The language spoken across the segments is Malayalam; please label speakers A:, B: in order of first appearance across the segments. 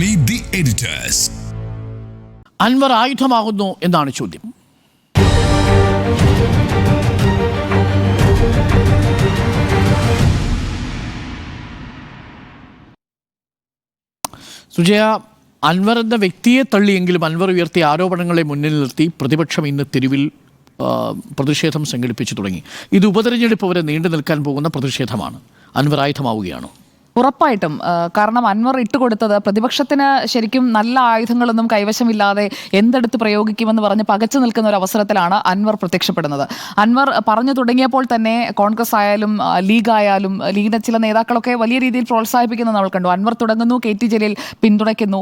A: Meet ദി എഡിറ്റേഴ്സ്
B: അൻവർ ആയുധമാകുന്നു എന്നാണ് ചോദ്യം. സുജയ അൻവർ എന്ന വ്യക്തിയെ തള്ളിയെങ്കിലും അൻവർ ഉയർത്തിയ ആരോപണങ്ങളെ മുന്നിൽ നിർത്തി പ്രതിപക്ഷം ഇന്ന് തെരുവിൽ പ്രതിഷേധം സംഘടിപ്പിച്ചു തുടങ്ങി. ഇത് ഉപതെരഞ്ഞെടുപ്പ് വരെ നീണ്ടു നിൽക്കാൻ പോകുന്ന പ്രതിഷേധമാണ്. അൻവർ ആയുധമാവുകയാണോ?
C: ഉറപ്പായിട്ടും കാരണം അൻവർ ഇട്ടുകൊടുത്തത് പ്രതിപക്ഷത്തിന് ശരിക്കും നല്ല ആയുധങ്ങളൊന്നും കൈവശമില്ലാതെ എന്തെടുത്ത് പ്രയോഗിക്കുമെന്ന് പറഞ്ഞ് പകച്ചു നിൽക്കുന്ന ഒരു അവസരത്തിലാണ് അൻവർ പ്രത്യക്ഷപ്പെടുന്നത്. അൻവർ പറഞ്ഞു തുടങ്ങിയപ്പോൾ തന്നെ കോൺഗ്രസ് ആയാലും ലീഗ് ആയാലും ലീഗിന്റെ ചില നേതാക്കളൊക്കെ വലിയ രീതിയിൽ പ്രോത്സാഹിപ്പിക്കുന്നത് നമ്മൾ കണ്ടു. അൻവർ തുടങ്ങുന്നു കെ ടി ജലീൽ പിന്തുണയ്ക്കുന്നു.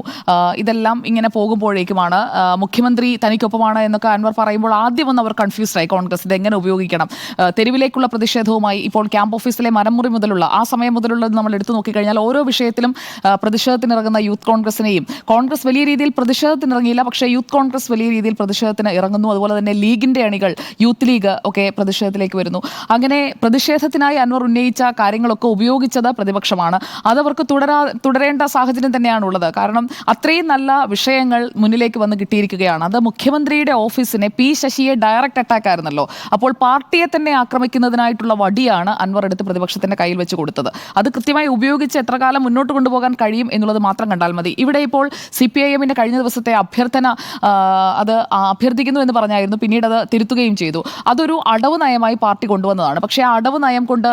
C: ഇതെല്ലാം ഇങ്ങനെ പോകുമ്പോഴേക്കുമാണ് മുഖ്യമന്ത്രി തനിക്കൊപ്പമാണ് എന്നൊക്കെ അൻവർ പറയുമ്പോൾ ആദ്യം ഒന്ന് അവർ കൺഫ്യൂസ്ഡായി കോൺഗ്രസ് ഇത് എങ്ങനെ ഉപയോഗിക്കണം? തെരുവിലേക്കുള്ള പ്രതിഷേധവുമായി ഇപ്പോൾ ക്യാമ്പ് ഓഫീസിലെ മരമുറി മുതലുള്ള ആ സമയം മുതലുള്ളത് നമ്മൾ എടുത്തു നോക്കിക്കഴിഞ്ഞാൽ ഓരോ വിഷയത്തിലും പ്രതിഷേധത്തിനിറങ്ങുന്ന യൂത്ത് കോൺഗ്രസിനെയും കോൺഗ്രസ് വലിയ രീതിയിൽ പ്രതിഷേധത്തിനിറങ്ങിയില്ല പക്ഷേ യൂത്ത് കോൺഗ്രസ് വലിയ രീതിയിൽ പ്രതിഷേധത്തിന് ഇറങ്ങുന്നു. അതുപോലെ തന്നെ ലീഗിന്റെ അണികൾ യൂത്ത് ലീഗ് ഒക്കെ പ്രതിഷേധത്തിലേക്ക് വരുന്നു. അങ്ങനെ പ്രതിഷേധത്തിനായി അൻവർ ഉന്നയിച്ച കാര്യങ്ങളൊക്കെ ഉപയോഗിച്ചത് പ്രതിപക്ഷമാണ്. അതവർക്ക് തുടരാ തുടരേണ്ട സാഹചര്യം തന്നെയാണ് ഉള്ളത് കാരണം അത്രയും നല്ല വിഷയങ്ങൾ മുന്നിലേക്ക് വന്ന് കിട്ടിയിരിക്കുകയാണ്. അത് മുഖ്യമന്ത്രിയുടെ ഓഫീസിനെ പി ശശിയെ ഡയറക്റ്റ് അറ്റാക്ക് ആയിരുന്നല്ലോ. അപ്പോൾ പാർട്ടിയെ തന്നെ ആക്രമിക്കുന്നതിനായിട്ടുള്ള വടിയാണ് അൻവർ എടുത്ത് പ്രതിപക്ഷത്തിന്റെ കയ്യിൽ വെച്ച് കൊടുത്തത്. അത് കൃത്യമായി ഉപയോഗിച്ച് എത്ര കാലം മുന്നോട്ട് കൊണ്ടുപോകാൻ കഴിയും എന്നുള്ളത് മാത്രം കണ്ടാൽ മതി. ഇവിടെ ഇപ്പോൾ സി പി ഐ എമ്മിന്റെ കഴിഞ്ഞ ദിവസത്തെ അഭ്യർത്ഥന അത് അഭ്യർത്ഥിക്കുന്നു എന്ന് പറഞ്ഞായിരുന്നു. പിന്നീട് അത് തിരുത്തുകയും ചെയ്തു. അതൊരു അടവ് നയമായി പാർട്ടി കൊണ്ടുവന്നതാണ്. പക്ഷേ ആ അടവ് നയം കൊണ്ട്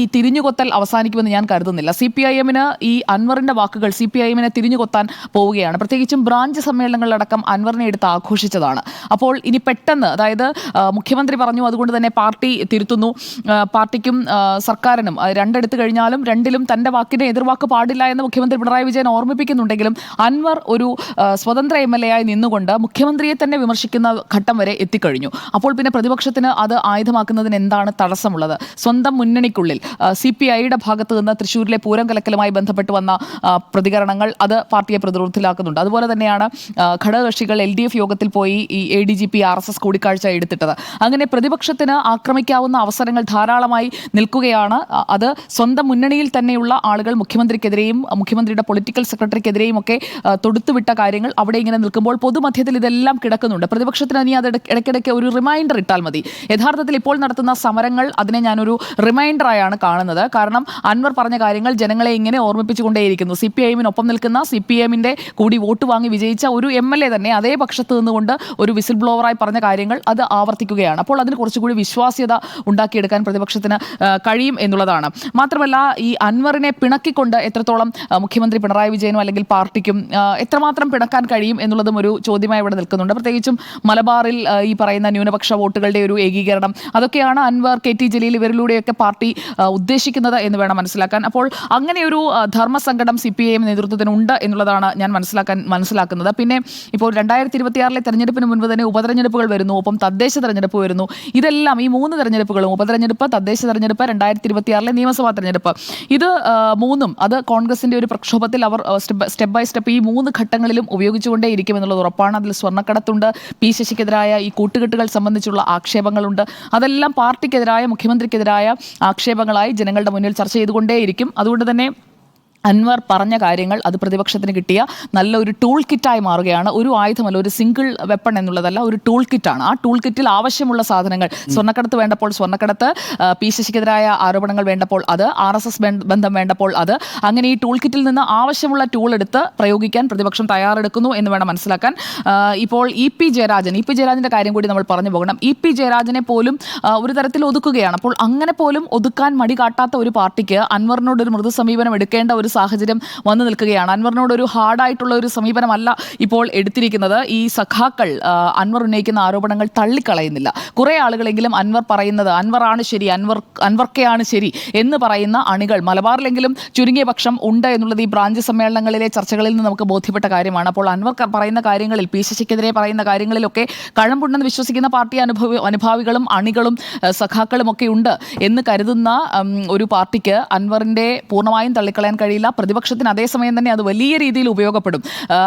C: ഈ തിരിഞ്ഞുകൊത്തൽ അവസാനിക്കുമെന്ന് ഞാൻ കരുതുന്നില്ല. സി പി ഐ എമ്മിന് ഈ അൻവറിന്റെ വാക്കുകൾ സി പി ഐ എമ്മിനെ തിരിഞ്ഞുകൊത്താൻ പോവുകയാണ്. പ്രത്യേകിച്ചും ബ്രാഞ്ച് സമ്മേളനങ്ങളിലടക്കം അൻവറിനെ എടുത്ത് ആഘോഷിച്ചതാണ്. അപ്പോൾ ഇനി പെട്ടെന്ന് അതായത് മുഖ്യമന്ത്രി പറഞ്ഞു അതുകൊണ്ട് തന്നെ പാർട്ടി തിരുത്തുന്നു. പാർട്ടിക്കും സർക്കാരിനും രണ്ടെടുത്തു കഴിഞ്ഞാലും രണ്ടിലും തന്റെ വാക്കിനെ എതിർവാക്ക് പാടില്ല എന്ന് മുഖ്യമന്ത്രി പിണറായി വിജയൻ ഓർമ്മിപ്പിക്കുന്നുണ്ടെങ്കിലും അൻവർ ഒരു സ്വതന്ത്ര എം എൽ എ ആയി നിന്നുകൊണ്ട് മുഖ്യമന്ത്രിയെ തന്നെ വിമർശിക്കുന്ന ഘട്ടം വരെ എത്തിക്കഴിഞ്ഞു. അപ്പോൾ പിന്നെ പ്രതിപക്ഷത്തിന് അത് ആയുധമാക്കുന്നതിന് എന്താണ് തടസ്സമുള്ളത്? സ്വന്തം മുന്നണിക്കുള്ളിൽ സി പി ഐയുടെ ഭാഗത്ത് നിന്ന് തൃശ്ശൂരിലെ പൂരം കലക്കലുമായി ബന്ധപ്പെട്ട് വന്ന പ്രതികരണങ്ങൾ അത് പാർട്ടിയെ പ്രതിരോധത്തിലാക്കുന്നുണ്ട്. അതുപോലെ തന്നെയാണ് ഘടകകക്ഷികൾ എൽ ഡി എഫ് യോഗത്തിൽ പോയി ഈ A D G P R S S കൂടിക്കാഴ്ച എടുത്തിട്ടത്. അങ്ങനെ പ്രതിപക്ഷത്തിന് ആക്രമിക്കാവുന്ന അവസരങ്ങൾ ധാരാളമായി നിൽക്കുകയാണ്. അത് സ്വന്തം മുന്നണിയിൽ തന്നെയുള്ള ആളുകൾ മുഖ്യമന്ത്രിക്കെതിരെയും മുഖ്യമന്ത്രിയുടെ പൊളിറ്റിക്കൽ സെക്രട്ടറിക്കെതിരെയും ഒക്കെ തൊടുത്തുവിട്ട കാര്യങ്ങൾ അവിടെ ഇങ്ങനെ നിൽക്കുമ്പോൾ പൊതുമധ്യത്തിൽ ഇതെല്ലാം കിടക്കുന്നുണ്ട്. പ്രതിപക്ഷത്തിന് ഇനി അത് ഇടയ്ക്കിടയ്ക്ക് ഒരു റിമൈൻഡർ ഇട്ടാൽ മതി. യഥാർത്ഥത്തിൽ ഇപ്പോൾ നടത്തുന്ന സമരങ്ങൾ അതിനെ ഞാനൊരു റിമൈൻഡറായാണ് കാണുന്നത്. കാരണം അൻവർ പറഞ്ഞ കാര്യങ്ങൾ ജനങ്ങളെ ഇങ്ങനെ ഓർമ്മിപ്പിച്ചുകൊണ്ടേയിരിക്കുന്നു. സി പി ഐഎമ്മിനൊപ്പം നിൽക്കുന്ന സി പി എമ്മിന്റെ കൂടി വോട്ട് വാങ്ങി വിജയിച്ച ഒരു എം എൽ എ തന്നെ അതേ പക്ഷത്ത് നിന്നുകൊണ്ട് ഒരു വിസിൽ ബ്ലോവറായി പറഞ്ഞ കാര്യങ്ങൾ അത് ആവർത്തിക്കുകയാണ്. അപ്പോൾ അതിന് കുറച്ചുകൂടി വിശ്വാസ്യത ഉണ്ടാക്കിയെടുക്കാൻ പ്രതിപക്ഷത്തിന് കഴിയും എന്നുള്ളതാണ്. മാത്രമല്ല ഈ അൻവറിനെ പിണക്കിക്കൊണ്ട് എത്രത്തോളം മുഖ്യമന്ത്രി പിണറായി വിജയനും അല്ലെങ്കിൽ പാർട്ടിക്കും എത്രമാത്രം പിണക്കാൻ കഴിയും എന്നുള്ളതും ഒരു ചോദ്യമായി ഇവിടെ നിൽക്കുന്നുണ്ട്. പ്രത്യേകിച്ചും മലബാറിൽ ഈ പറയുന്ന ന്യൂനപക്ഷ വോട്ടുകളുടെ ഒരു ഏകീകരണം. അതൊക്കെയാണ് അൻവർ കെ ടി ജലീൽ ഇവരിലൂടെയൊക്കെ പാർട്ടി ഉദ്ദേശിക്കുന്നത് എന്ന് വേണം മനസ്സിലാക്കാൻ. അപ്പോൾ അങ്ങനെ ഒരു ആ, ധർമ്മസങ്കടം സി പി ഐ എം നേതൃത്വത്തിനുണ്ട് എന്നുള്ളതാണ് ഞാൻ മനസ്സിലാക്കാൻ മനസ്സിലാക്കുന്നത്. പിന്നെ ഇപ്പോൾ രണ്ടായിരത്തി ഇരുപത്തിയാറിലെ തെരഞ്ഞെടുപ്പിന് മുൻപ് തന്നെ ഉപതെരഞ്ഞെടുപ്പുകൾ വരുന്നു ഒപ്പം തദ്ദേശ തെരഞ്ഞെടുപ്പ് വരുന്നു. ഇതെല്ലാം ഈ മൂന്ന് തെരഞ്ഞെടുപ്പുകളും ഉപതെരഞ്ഞെടുപ്പ് തദ്ദേശ തെരഞ്ഞെടുപ്പ് രണ്ടായിരത്തി ഇരുപത്തിയാറിലെ നിയമസഭാ തെരഞ്ഞെടുപ്പ്. ഇത് മൂന്നും അത് കോൺഗ്രസിന്റെ ഒരു പ്രക്ഷോഭത്തിൽ അവർ സ്റ്റെപ്പ് ബൈ സ്റ്റെപ്പ് ഈ മൂന്ന് ഘട്ടങ്ങളിലും ഉപയോഗിച്ചുകൊണ്ടേയിരിക്കും എന്നുള്ളത് ഉറപ്പാണ്. അതിൽ സ്വർണക്കടത്തുണ്ട്. പി ശശിക്കെതിരായ ഈ കൂട്ടുകെട്ടുകൾ സംബന്ധിച്ചുള്ള ആക്ഷേപങ്ങളുണ്ട്. അതെല്ലാം പാർട്ടിക്കെതിരായ മുഖ്യമന്ത്രിക്കെതിരായ ആക്ഷേപങ്ങളായി ജനങ്ങളുടെ മുന്നിൽ ചർച്ച ചെയ്തുകൊണ്ടേയിരിക്കും. അതുകൊണ്ട് തന്നെ അൻവർ പറഞ്ഞ കാര്യങ്ങൾ അത് പ്രതിപക്ഷത്തിന് കിട്ടിയ നല്ല ഒരു ടൂൾ കിറ്റായി മാറുകയാണ്. ഒരു ആയുധമല്ല ഒരു സിംഗിൾ വെപ്പൺ എന്നുള്ളതല്ല ഒരു ടൂൾ കിറ്റാണ് ആ ടൂൾ കിറ്റിൽ ആവശ്യമുള്ള സാധനങ്ങൾ സ്വർണക്കടത്ത് വേണ്ടപ്പോൾ സ്വർണക്കടത്ത് പി ശശിക്കെതിരായ ആരോപണങ്ങൾ വേണ്ടപ്പോൾ അത് ആർ എസ് എസ് ബന്ധം വേണ്ടപ്പോൾ അത്. അങ്ങനെ ഈ ടൂൾ കിറ്റിൽ നിന്ന് ആവശ്യമുള്ള ടൂൾ എടുത്ത് പ്രയോഗിക്കാൻ പ്രതിപക്ഷം തയ്യാറെടുക്കുന്നു എന്ന് വേണം മനസ്സിലാക്കാൻ. ഇപ്പോൾ E P Jayarajan E P ജയരാജന്റെ കാര്യം കൂടി നമ്മൾ പറഞ്ഞു പോകണം. ഇ പി ജയരാജനെ പോലും ഒരു തരത്തിൽ ഒതുക്കുകയാണ്. അപ്പോൾ അങ്ങനെ പോലും ഒതുക്കാൻ മടി കാട്ടാത്ത ഒരു പാർട്ടിക്ക് അൻവറിനോട് ഒരു മൃദു സമീപനം എടുക്കേണ്ട ഒരു സാഹചര്യം വന്നു നിൽക്കുകയാണ്. അൻവറിനോട് ഒരു ഹാർഡായിട്ടുള്ള ഒരു സമീപനമല്ല ഇപ്പോൾ എടുത്തിരിക്കുന്നത്. ഈ സഖാക്കൾ അൻവർ ഉന്നയിക്കുന്ന ആരോപണങ്ങൾ തള്ളിക്കളയുന്നില്ല. കുറേ ആളുകളെങ്കിലും അൻവർ പറയുന്നത് അൻവറാണ് ശരി അൻവർ അൻവർക്കെയാണ് ശരി എന്ന് പറയുന്ന അണികൾ മലബാറിലെങ്കിലും ചുരുങ്ങിയ പക്ഷം ഉണ്ട് എന്നുള്ളത് ഈ ബ്രാഞ്ച് സമ്മേളനങ്ങളിലെ ചർച്ചകളിൽ നിന്ന് നമുക്ക് ബോധ്യപ്പെട്ട കാര്യമാണ്. അപ്പോൾ അൻവർ പറയുന്ന കാര്യങ്ങളിൽ പി ശശിക്കെതിരെ പറയുന്ന കാര്യങ്ങളിലൊക്കെ കഴമ്പുണ്ടെന്ന് വിശ്വസിക്കുന്ന പാർട്ടി അനുഭവ അനുഭാവികളും അണികളും സഖാക്കളും ഒക്കെ ഉണ്ട് എന്ന് കരുതുന്ന ഒരു പാർട്ടിക്ക് അൻവറിന്റെ പൂർണമായും തള്ളിക്കളയാൻ കഴിയില്ല കഴിയില്ല പ്രതിപക്ഷത്തിന് അതേസമയം തന്നെ അത് വലിയ രീതിയിൽ ഉപയോഗപ്പെടും.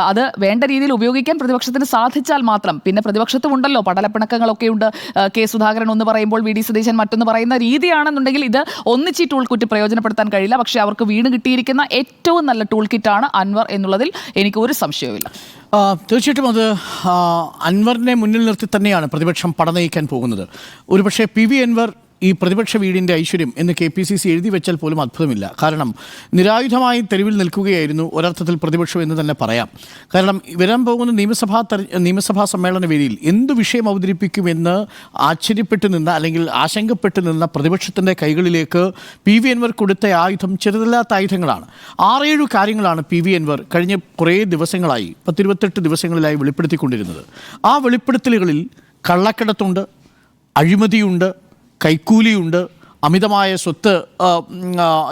C: അത് വേണ്ട രീതിയിൽ ഉപയോഗിക്കാൻ പ്രതിപക്ഷത്തിന് സാധിച്ചാൽ മാത്രം. പിന്നെ പ്രതിപക്ഷത്തും ഉണ്ടല്ലോ. പടലപ്പിണക്കങ്ങളൊക്കെ ഉണ്ട്. കെ സുധാകരൻ ഒന്ന് പറയുമ്പോൾ വി ഡി സതീശൻ മറ്റൊന്ന് പറയുന്ന രീതിയാണെന്നുണ്ടെങ്കിൽ ഇത് ഒന്നിച്ച് ടൂൾ കിറ്റ് പ്രയോജനപ്പെടുത്താൻ കഴിയില്ല. പക്ഷേ അവർക്ക് വീണ് കിട്ടിയിരിക്കുന്ന ഏറ്റവും നല്ല ടൂൾ കിറ്റാണ് അൻവർ എന്നുള്ളതിൽ എനിക്ക് ഒരു സംശയവുമില്ല.
B: തീർച്ചയായിട്ടും അത് അൻവറിനെ മുന്നിൽ നിർത്തി തന്നെയാണ് പ്രതിപക്ഷം പടനയിക്കാൻ പോകുന്നത്. ഒരുപക്ഷെ പി വി അൻവർ ഈ പ്രതിപക്ഷ വീടിന്റെ ഐശ്വര്യം എന്ന് കെ പി സി സി എഴുതി വെച്ചാൽ പോലും അത്ഭുതമില്ല. കാരണം നിരായുധമായി തെരുവിൽ നിൽക്കുകയായിരുന്നു ഒരർത്ഥത്തിൽ പ്രതിപക്ഷം എന്ന് തന്നെ പറയാം. കാരണം വരാൻ പോകുന്ന നിയമസഭാ നിയമസഭാ സമ്മേളന വേദിയിൽ എന്തു വിഷയം അവതരിപ്പിക്കുമെന്ന് ആശ്ചര്യപ്പെട്ട് നിന്ന അല്ലെങ്കിൽ ആശങ്കപ്പെട്ടു നിന്ന പ്രതിപക്ഷത്തിന്റെ കൈകളിലേക്ക് പി വി എൻവർ കൊടുത്ത ആയുധം ചെറുതല്ലാത്ത ആയുധങ്ങളാണ്. ആറേഴു കാര്യങ്ങളാണ് പി വി എൻവർ കഴിഞ്ഞ കുറേ ദിവസങ്ങളായി പത്തിരുപത്തെട്ട് ദിവസങ്ങളിലായി വെളിപ്പെടുത്തിക്കൊണ്ടിരുന്നത്. ആ വെളിപ്പെടുത്തലുകളിൽ കള്ളക്കടത്തുണ്ട് അഴിമതിയുണ്ട് കൈക്കൂലിയുണ്ട്. അമിതമായ സ്വത്ത്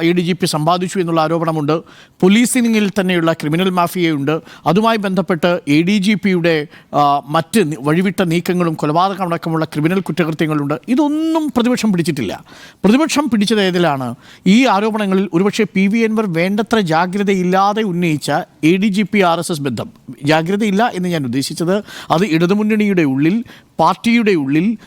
B: എ ഡി ജി പി സമ്പാദിച്ചു എന്നുള്ള ആരോപണമുണ്ട്. പോലീസിംഗിൽ തന്നെയുള്ള ക്രിമിനൽ മാഫിയയുണ്ട്. അതുമായി ബന്ധപ്പെട്ട് എ ഡി ജി പിയുടെ മറ്റ് വഴിവിട്ട നീക്കങ്ങളും കൊലപാതകം അടക്കമുള്ള ക്രിമിനൽ കുറ്റകൃത്യങ്ങളുണ്ട്. ഇതൊന്നും പ്രതിപക്ഷം പിടിച്ചിട്ടില്ല. പ്രതിപക്ഷം പിടിച്ചത് ഏതിലാണ്? ഈ ആരോപണങ്ങളിൽ ഒരുപക്ഷെ പി വി എൻവർ വേണ്ടത്ര ജാഗ്രതയില്ലാതെ ഉന്നയിച്ച A D G P R S S ബന്ധം. ജാഗ്രതയില്ല എന്ന് ഞാൻ ഉദ്ദേശിച്ചത് അത് ഇടതുമുന്നണിയുടെ ഉള്ളിൽ പാർട്ടിയുടെ ഉള്ളിൽ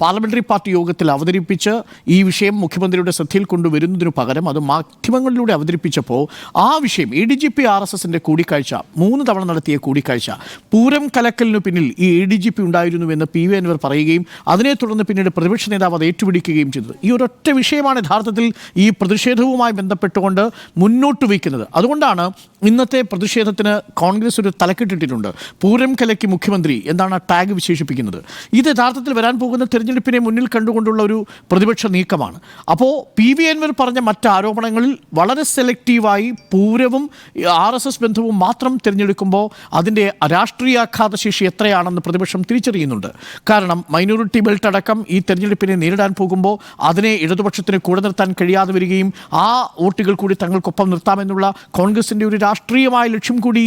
B: പാർലമെന്ററി പാർട്ടി യോഗത്തിൽ അവതരിപ്പിച്ച് ഈ വിഷയം മുഖ്യമന്ത്രിയുടെ ശ്രദ്ധയിൽ കൊണ്ടുവരുന്നതിനു പകരം അത് മാധ്യമങ്ങളിലൂടെ അവതരിപ്പിച്ചപ്പോൾ ആ വിഷയം. A D G P R S എസിന്റെ കൂടിക്കാഴ്ച. മൂന്ന് തവണ നടത്തിയ കൂടിക്കാഴ്ച. പൂരം കലക്കലിനു പിന്നിൽ ഈ എ ഡി ജി പി ഉണ്ടായിരുന്നുവെന്ന് പി വി അൻവർ പറയുകയും അതിനെ തുടർന്ന് പിന്നീട് പ്രതിപക്ഷ നേതാവ് അത് ഏറ്റുപിടിക്കുകയും ചെയ്തത് ഈ ഒരൊറ്റ വിഷയമാണ് യഥാർത്ഥത്തിൽ ഈ പ്രതിഷേധവുമായി ബന്ധപ്പെട്ടുകൊണ്ട് മുന്നോട്ട് വയ്ക്കുന്നത്. അതുകൊണ്ടാണ് ഇന്നത്തെ പ്രതിഷേധത്തിന് കോൺഗ്രസ് ഒരു തലക്കെട്ടിട്ടിട്ടുണ്ട്. പൂരം കലക്കി മുഖ്യമന്ത്രി എന്നാണ് ടാഗ് വിശേഷിപ്പിക്കുന്നത്. ഇത് യഥാർത്ഥത്തിൽ വരാൻ പോകുന്ന തെരഞ്ഞെടുപ്പിനെ മുന്നിൽ കണ്ടുകൊണ്ടുള്ള ഒരു പ്രതിപക്ഷ നീക്കമാണ്. അപ്പോൾ പി വി അൻവർ പറഞ്ഞ മറ്റ് ആരോപണങ്ങളിൽ വളരെ സെലക്റ്റീവായി പൂരവും ആർ എസ് എസ് ബന്ധവും മാത്രം തിരഞ്ഞെടുക്കുമ്പോൾ അതിന്റെ രാഷ്ട്രീയാഘാത ശേഷി എത്രയാണെന്ന് പ്രതിപക്ഷം തിരിച്ചറിയുന്നുണ്ട്. കാരണം മൈനോറിറ്റി ബെൽറ്റ് അടക്കം ഈ തെരഞ്ഞെടുപ്പിനെ നേരിടാൻ പോകുമ്പോൾ അതിനെ ഇടതുപക്ഷത്തിന് കൂടെ നിർത്താൻ കഴിയാതെ വരികയും ആ വോട്ടുകൾ കൂടി തങ്ങൾക്കൊപ്പം നിർത്താമെന്നുള്ള കോൺഗ്രസിന്റെ ഒരു രാഷ്ട്രീയമായ ലക്ഷ്യം കൂടി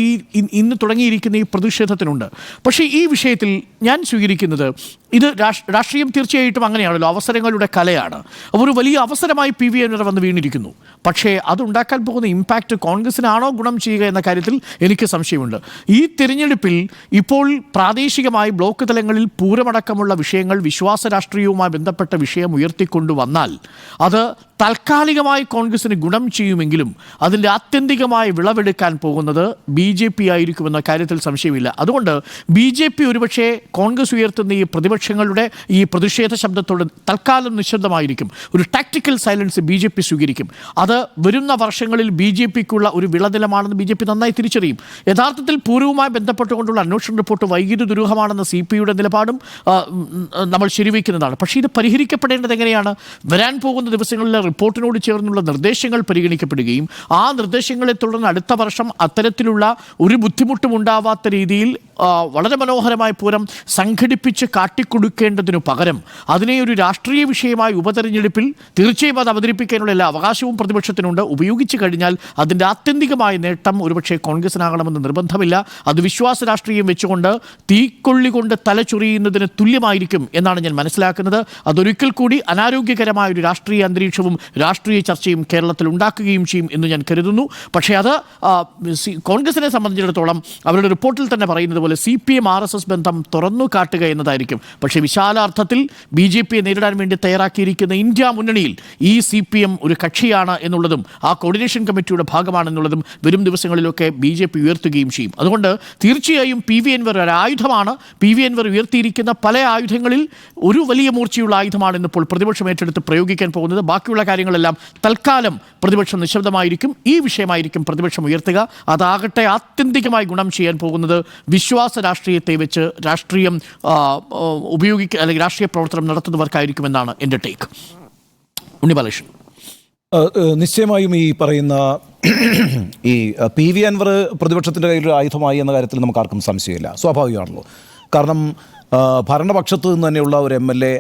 B: ഇന്ന് തുടങ്ങിയിരിക്കുന്ന ഈ പ്രതിഷേധത്തിനുണ്ട്. പക്ഷേ ഈ വിഷയത്തിൽ ഞാൻ സ്വീകരിക്കുന്നത് ഇത് രാഷ്- രാഷ്ട്രീയം തീർച്ചയായിട്ടും അങ്ങനെയാണല്ലോ. അവസരങ്ങളുടെ കലയാണ്. ഒരു വലിയ അവസരമായി പി വി അൻവർ വന്ന് വീണിരിക്കുന്നു. പക്ഷേ അതുണ്ടാക്കാൻ പോകുന്ന ഇമ്പാക്റ്റ് കോൺഗ്രസിനാണോ ഗുണം ചെയ്യുക എന്ന കാര്യത്തിൽ എനിക്ക് സംശയമുണ്ട്. ഈ തിരഞ്ഞെടുപ്പിൽ ഇപ്പോൾ പ്രാദേശികമായി ബ്ലോക്ക് തലങ്ങളിൽ പൂരമടക്കമുള്ള വിഷയങ്ങൾ വിശ്വാസ രാഷ്ട്രീയവുമായി ബന്ധപ്പെട്ട വിഷയം ഉയർത്തിക്കൊണ്ടുവന്നാൽ അത് താൽക്കാലികമായി കോൺഗ്രസിന് ഗുണം ചെയ്യുമെങ്കിലും അതിന്റെ ആത്യന്തികമായി വിളവെടുക്കാൻ പോകുന്നത് ബി ജെ പി ആയിരിക്കുമെന്ന കാര്യത്തിൽ സംശയമില്ല. അതുകൊണ്ട് ബി ജെ പി ഒരുപക്ഷെ കോൺഗ്രസ് ഉയർത്തുന്ന ഈ പ്രതിപക്ഷങ്ങളുടെ ഈ പ്രതിഷേധ ശബ്ദത്തോട് തൽക്കാലം നിശബ്ദമായിരിക്കും. ഒരു tactical silence B J P സ്വീകരിക്കും. അത് വരുന്ന വർഷങ്ങളിൽ ബി ജെ പിക്കുള്ള ഒരു വിളനിലമാണെന്ന് ബി ജെ പി നന്നായി തിരിച്ചറിയും. യഥാർത്ഥത്തിൽ പൂർവമായി ബന്ധപ്പെട്ടുകൊണ്ടുള്ള അന്വേഷണ റിപ്പോർട്ട് വൈകിട്ട് ദുരൂഹമാണെന്ന സി പി യുടെ നിലപാടും നമ്മൾ ശരിവയ്ക്കുന്നതാണ് പക്ഷേ ഇത് പരിഹരിക്കപ്പെടേണ്ടത് എങ്ങനെയാണ്? വരാൻ പോകുന്ന ദിവസങ്ങളിലെ റിപ്പോർട്ടിനോട് ചേർന്നുള്ള നിർദ്ദേശങ്ങൾ പരിഗണിക്കപ്പെടുകയും ആ നിർദ്ദേശങ്ങളെ തുടർന്ന് അടുത്ത വർഷം അത്തരത്തിലുള്ള ഒരു ബുദ്ധിമുട്ടും ഉണ്ടാവാത്ത രീതിയിൽ വളരെ മനോഹരമായ പൂരം സംഘടിപ്പിച്ച് കാട്ടിക്കൊടുക്കേണ്ടതിനു പകരം അതിനെ ഒരു രാഷ്ട്രീയ വിഷയമായി ഉപതെരഞ്ഞെടുപ്പിൽ തീർച്ചയായും അത് അവതരിപ്പിക്കാനുള്ള എല്ലാ അവകാശവും പ്രതിപക്ഷത്തിനുണ്ട്. ഉപയോഗിച്ചു കഴിഞ്ഞാൽ അതിന്റെ ആത്യന്തികമായ നേട്ടം ഒരുപക്ഷെ കോൺഗ്രസിനാകണമെന്ന് നിർബന്ധമില്ല. അത് വിശ്വാസ രാഷ്ട്രീയം വെച്ചുകൊണ്ട് തീക്കൊള്ളി കൊണ്ട് തല ചൊറിയുന്നതിന് തുല്യമായിരിക്കും എന്നാണ് ഞാൻ മനസ്സിലാക്കുന്നത്. അതൊരിക്കൽ കൂടി അനാരോഗ്യകരമായ ഒരു രാഷ്ട്രീയ അന്തരീക്ഷവും രാഷ്ട്രീയ ചർച്ചയും കേരളത്തിൽ ഉണ്ടാക്കുകയും ചെയ്യും എന്ന് ഞാൻ കരുതുന്നു. പക്ഷേ അത് കോൺഗ്രസിനെ സംബന്ധിച്ചിടത്തോളം അവരുടെ റിപ്പോർട്ടിൽ തന്നെ പറയുന്നത് പോലെ C P M R S S ബന്ധം തുറന്നു കാട്ടുക എന്നതായിരിക്കും. പക്ഷേ വിശാലാർത്ഥത്തിൽ ബി ജെ പിയെ നേരിടാൻ വേണ്ടി തയ്യാറാക്കിയിരിക്കുന്ന ഇന്ത്യ മുന്നണിയിൽ ഈ സി പി എം ഒരു കക്ഷിയാണ് എന്നുള്ളതും ആ കോർഡിനേഷൻ കമ്മിറ്റിയുടെ ഭാഗമാണെന്നുള്ളതും വരും ദിവസങ്ങളിലൊക്കെ ബി ജെ പി ഉയർത്തുകയും ചെയ്യും. അതുകൊണ്ട് തീർച്ചയായും പി വി എൻവർ ഒരു ആയുധമാണ് പി വി എൻവർ ഉയർത്തിയിരിക്കുന്ന പല ആയുധങ്ങളിൽ ഒരു വലിയ മൂർച്ചയുള്ള ആയുധമാണ് ഇന്നിപ്പോൾ പ്രതിപക്ഷം ഏറ്റെടുത്ത് പ്രയോഗിക്കാൻ പോകുന്നത്. ബാക്കിയുള്ള കാര്യങ്ങളെല്ലാം തൽക്കാലം പ്രതിപക്ഷം നിശബ്ദമായിരിക്കും. ഈ വിഷയമായിരിക്കും പ്രതിപക്ഷം ഉയർത്തുക. അതാകട്ടെ ആത്യന്തികമായി ഗുണം ചെയ്യാൻ പോകുന്നത് വിശ്വാസ രാഷ്ട്രീയത്തെ വെച്ച് രാഷ്ട്രീയം ഉപയോഗിക്കുക അല്ലെങ്കിൽ രാഷ്ട്രീയ പ്രവർത്തനം നടത്തുന്നവർക്കായിരിക്കുമെന്നാണ് എന്റെ ടേക്ക് ഉണ്ണിബാലകൃഷ്ണൻ.
A: നിശ്ചയമായും ഈ പറയുന്ന ഈ പി വി അൻവർ പ്രതിപക്ഷത്തിന്റെ കയ്യിൽ ആയുധമായി എന്ന കാര്യത്തിൽ നമുക്ക് ആർക്കും സംശയമില്ല. സ്വാഭാവികമാണല്ലോ. കാരണം ഭരണപക്ഷത്ത് നിന്ന് തന്നെയുള്ള ഒരു എം എൽ എ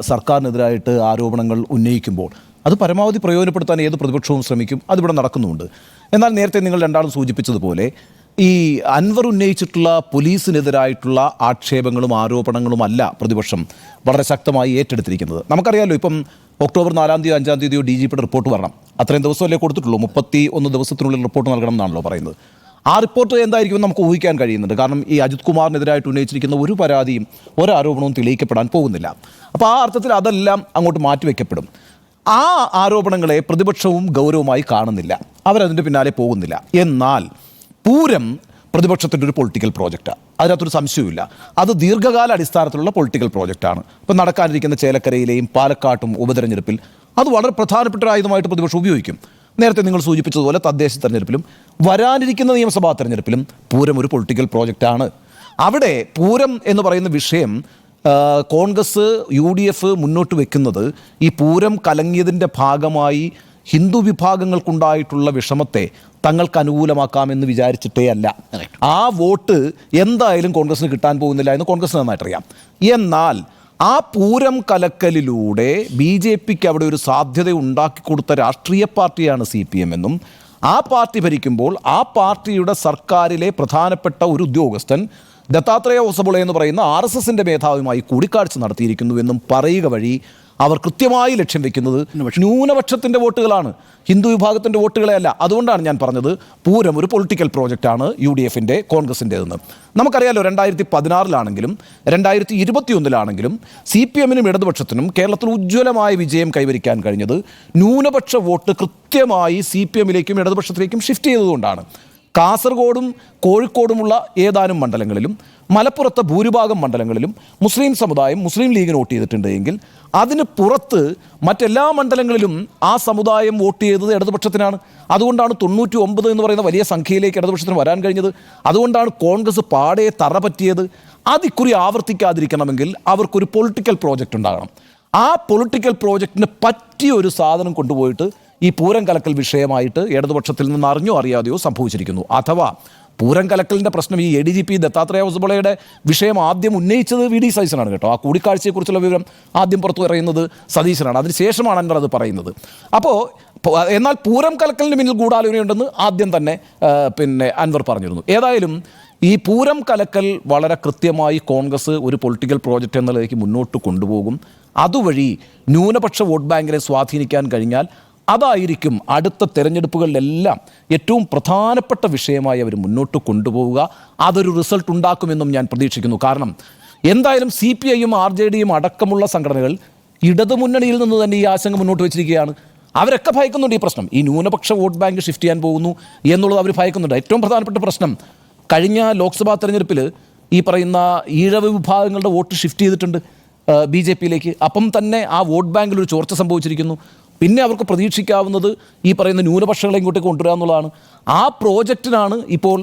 A: സർക്കാരിനെതിരായിട്ട് ആരോപണങ്ങൾ ഉന്നയിക്കുമ്പോൾ അത് പരമാവധി പ്രയോജനപ്പെടുത്താൻ ഏത് പ്രതിപക്ഷവും ശ്രമിക്കും. അതിവിടെ നടക്കുന്നുണ്ട് എന്നാൽ നേരത്തെ നിങ്ങൾ രണ്ടാളും സൂചിപ്പിച്ചതുപോലെ ഈ അൻവർ ഉന്നയിച്ചിട്ടുള്ള പോലീസിനെതിരായിട്ടുള്ള ആക്ഷേപങ്ങളും ആരോപണങ്ങളും അല്ല പ്രതിപക്ഷം വളരെ ശക്തമായി ഏറ്റെടുത്തിരിക്കുന്നത്. നമുക്കറിയാമല്ലോ ഇപ്പം ഒക്ടോബർ നാലാം തീയതി അഞ്ചാം തീയതിയോ ഡി ജി പിയുടെ റിപ്പോർട്ട് വരണം. അത്രയും ദിവസമല്ലേ കൊടുത്തിട്ടുള്ളൂ. മുപ്പത്തി ഒന്ന് ദിവസത്തിനുള്ളിൽ റിപ്പോർട്ട് നൽകണം എന്നാണല്ലോ പറയുന്നത്. ആ റിപ്പോർട്ട് എന്തായിരിക്കും നമുക്ക് ഊഹിക്കാൻ കഴിയുന്നുണ്ട്. കാരണം ഈ അജിത് കുമാറിനെതിരായിട്ട് ഉന്നയിച്ചിരിക്കുന്ന ഒരു പരാതിയും ഒരു ആരോപണവും തെളിയിക്കപ്പെടാൻ പോകുന്നില്ല. അപ്പോൾ ആ അർത്ഥത്തിൽ അതെല്ലാം അങ്ങോട്ട് മാറ്റിവെക്കപ്പെടും. ആ ആരോപണങ്ങളെ പ്രതിപക്ഷവും ഗൗരവമായി കാണുന്നില്ല. അവരതിന്റെ പിന്നാലെ പോകുന്നില്ല. എന്നാൽ പൂരം പ്രതിപക്ഷത്തിന്റെ ഒരു പൊളിറ്റിക്കൽ പ്രോജക്റ്റാണ് അതിനകത്തൊരു സംശയമില്ല അത് ദീർഘകാല അടിസ്ഥാനത്തിലുള്ള പൊളിറ്റിക്കൽ പ്രോജക്റ്റാണ് ഇപ്പം നടക്കാനിരിക്കുന്ന ചേലക്കരയിലെയും പാലക്കാട്ടും ഉപതെരഞ്ഞെടുപ്പിൽ അത് വളരെ പ്രധാനപ്പെട്ട ഒരു ആയുധമായിട്ട് പ്രതിപക്ഷം ഉപയോഗിക്കും. നേരത്തെ നിങ്ങൾ സൂചിപ്പിച്ചതുപോലെ തദ്ദേശ തെരഞ്ഞെടുപ്പിലും വരാനിരിക്കുന്ന നിയമസഭാ തെരഞ്ഞെടുപ്പിലും പൂരം ഒരു പൊളിറ്റിക്കൽ പ്രോജക്റ്റാണ് അവിടെ പൂരം എന്ന് പറയുന്ന വിഷയം കോൺഗ്രസ് യു ഡി എഫ് മുന്നോട്ട് വെക്കുന്നത് ഈ പൂരം കലങ്ങിയതിന്റെ ഭാഗമായി ഹിന്ദു വിഭാഗങ്ങൾക്കുണ്ടായിട്ടുള്ള വിഷമത്തെ തങ്ങൾക്ക് അനുകൂലമാക്കാമെന്ന് വിചാരിച്ചിട്ടേ അല്ല. ആ വോട്ട് എന്തായാലും കോൺഗ്രസിന് കിട്ടാൻ പോകുന്നില്ല എന്ന് കോൺഗ്രസിന് നന്നായിട്ടറിയാം. എന്നാൽ ആ പൂരം കലക്കലിലൂടെ ബി ജെ പിക്ക് അവിടെ ഒരു സാധ്യത ഉണ്ടാക്കി കൊടുത്ത രാഷ്ട്രീയ പാർട്ടിയാണ് സി പി എം എന്നും ആ പാർട്ടി ഭരിക്കുമ്പോൾ ആ പാർട്ടിയുടെ സർക്കാരിലെ പ്രധാനപ്പെട്ട ഒരു ഉദ്യോഗസ്ഥൻ ദത്താത്രേയ ഹോസബുള എന്ന് പറയുന്ന ആർ എസ് എസിന്റെ മേധാവിയുമായി കൂടിക്കാഴ്ച നടത്തിയിരിക്കുന്നു എന്നും പറയുക വഴി അവർ കൃത്യമായി ലക്ഷ്യം വെക്കുന്നത് ന്യൂനപക്ഷത്തിന്റെ വോട്ടുകളാണ്. ഹിന്ദു വിഭാഗത്തിന്റെ വോട്ടുകളെ അല്ല അതുകൊണ്ടാണ് ഞാൻ പറഞ്ഞത് പൂരം ഒരു പൊളിറ്റിക്കൽ പ്രോജക്റ്റാണ് യു ഡി എഫിന്റെ കോൺഗ്രസിന്റെതെന്ന് നമുക്കറിയാലോ രണ്ടായിരത്തി പതിനാറിലാണെങ്കിലും രണ്ടായിരത്തി ഇരുപത്തിയൊന്നിലാണെങ്കിലും സി പി എമ്മിനും ഇടതുപക്ഷത്തിനും കേരളത്തിൽ ഉജ്ജ്വലമായ വിജയം കൈവരിക്കാൻ കഴിഞ്ഞത് ന്യൂനപക്ഷ വോട്ട് കൃത്യമായി സി പി എമ്മിലേക്കും ഇടതുപക്ഷത്തിലേക്കും ഷിഫ്റ്റ് ചെയ്തതുകൊണ്ടാണ്. കാസർഗോഡും കോഴിക്കോടുമുള്ള ഏതാനും മണ്ഡലങ്ങളിലും മലപ്പുറത്തെ ഭൂരിഭാഗം മണ്ഡലങ്ങളിലും മുസ്ലിം സമുദായം മുസ്ലിം ലീഗിന് വോട്ട് ചെയ്തിട്ടുണ്ട് എങ്കിൽ അതിന് പുറത്ത് മറ്റെല്ലാ മണ്ഡലങ്ങളിലും ആ സമുദായം വോട്ട് ചെയ്തത് ഇടതുപക്ഷത്തിനാണ്. അതുകൊണ്ടാണ് തൊണ്ണൂറ്റി ഒമ്പത് എന്ന് പറയുന്ന വലിയ സംഖ്യയിലേക്ക് ഇടതുപക്ഷത്തിന് വരാൻ കഴിഞ്ഞത്. അതുകൊണ്ടാണ് കോൺഗ്രസ് പാടെ തറ പറ്റിയത്. അതിക്കുറി ആവർത്തിക്കാതിരിക്കണമെങ്കിൽ അവർക്കൊരു പൊളിറ്റിക്കൽ പ്രോജക്റ്റ് ഉണ്ടാകണം. ആ പൊളിറ്റിക്കൽ പ്രോജക്റ്റിന് പറ്റിയ ഒരു സാധനം കൊണ്ടുപോയിട്ട് ഈ പൂരം കലക്കൽ വിഷയമായിട്ട് ഇടതുപക്ഷത്തിൽ നിന്ന് അറിഞ്ഞോ അറിയാതെയോ സംഭവിച്ചിരിക്കുന്നു. അഥവാ പൂരം കലക്കലിന്റെ പ്രശ്നം ഈ A D G P Dattatreya ഹൗസ്ബോളയുടെ വിഷയം ആദ്യം ഉന്നയിച്ചത് വി ഡി സതീശനാണ് കേട്ടോ. ആ കൂടിക്കാഴ്ചയെക്കുറിച്ചുള്ള വിവരം ആദ്യം പുറത്തു പറയുന്നത് സതീശനാണ്. അതിനുശേഷമാണ് അൻവർ അത് പറയുന്നത്. അപ്പോൾ എന്നാൽ പൂരം കലക്കലിന് പിന്നിൽ ഗൂഢാലോചനയുണ്ടെന്ന് ആദ്യം തന്നെ പിന്നെ അൻവർ പറഞ്ഞിരുന്നു. ഏതായാലും ഈ പൂരം കലക്കൽ വളരെ കൃത്യമായി കോൺഗ്രസ് ഒരു പൊളിറ്റിക്കൽ പ്രോജക്റ്റ് എന്നുള്ളതിലേക്ക് മുന്നോട്ട് കൊണ്ടുപോകും. അതുവഴി ന്യൂനപക്ഷ വോട്ട് ബാങ്കിനെ സ്വാധീനിക്കാൻ കഴിഞ്ഞാൽ അതായിരിക്കും അടുത്ത തെരഞ്ഞെടുപ്പുകളിലെല്ലാം ഏറ്റവും പ്രധാനപ്പെട്ട വിഷയമായി അവർ മുന്നോട്ട് കൊണ്ടുപോവുക. അതൊരു റിസൾട്ട് ഉണ്ടാക്കുമെന്നും ഞാൻ പ്രതീക്ഷിക്കുന്നു. കാരണം എന്തായാലും സി പി ഐയും ആർ ജെ ഡിയും അടക്കമുള്ള സംഘടനകൾ ഇടതുമുന്നണിയിൽ നിന്ന് തന്നെ ഈ ആശങ്ക മുന്നോട്ട് വെച്ചിരിക്കുകയാണ്. അവരൊക്കെ ഭയക്കുന്നുണ്ട് ഈ പ്രശ്നം. ഈ ന്യൂനപക്ഷ വോട്ട് ബാങ്ക് ഷിഫ്റ്റ് ചെയ്യാൻ പോകുന്നു എന്നുള്ളത് അവർ ഭയക്കുന്നുണ്ട്. ഏറ്റവും പ്രധാനപ്പെട്ട പ്രശ്നം കഴിഞ്ഞ ലോക്സഭാ തെരഞ്ഞെടുപ്പിൽ ഈ പറയുന്ന ഈഴവ വിഭാഗങ്ങളുടെ വോട്ട് ഷിഫ്റ്റ് ചെയ്തിട്ടുണ്ട് ബി ജെ പിയിലേക്ക്. അപ്പം തന്നെ ആ വോട്ട് ബാങ്കിൽ ഒരു ചോർച്ച സംഭവിച്ചിരിക്കുന്നു. പിന്നെ അവർക്ക് പ്രതീക്ഷിക്കാവുന്നത് ഈ പറയുന്ന ന്യൂനപക്ഷങ്ങളെ ഇങ്ങോട്ട് കൊണ്ടുവരിക എന്നുള്ളതാണ്. ആ പ്രോജക്റ്റിനാണ് ഇപ്പോൾ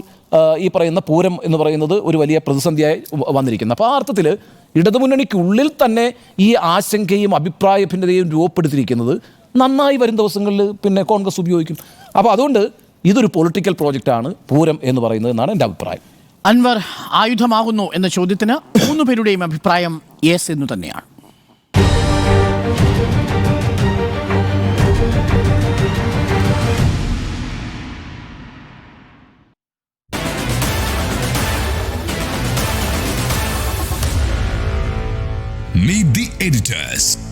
A: ഈ പറയുന്ന പൂരം എന്ന് പറയുന്നത് ഒരു വലിയ പ്രതിസന്ധിയായി വന്നിരിക്കുന്നത്. അപ്പോൾ ആ അർത്ഥത്തിൽ ഇടതുമുന്നണിക്കുള്ളിൽ തന്നെ ഈ ആശങ്കയും അഭിപ്രായ ഭിന്നതയും രൂപപ്പെടുത്തിയിരിക്കുന്നത് നന്നായി വരും ദിവസങ്ങളിൽ പിന്നെ കോൺഗ്രസ് ഉപയോഗിക്കും. അപ്പോൾ അതുകൊണ്ട് ഇതൊരു പൊളിറ്റിക്കൽ പ്രോജക്റ്റാണ് പൂരം എന്ന് പറയുന്നത് എന്നാണ് എന്റെ അഭിപ്രായം.
B: അൻവർ ആയുധമാകുന്നു എന്ന ചോദ്യത്തിന് മൂന്ന് പേരുടെയും അഭിപ്രായം യെസ് എന്ന് തന്നെയാണ്.
D: Meet the editors.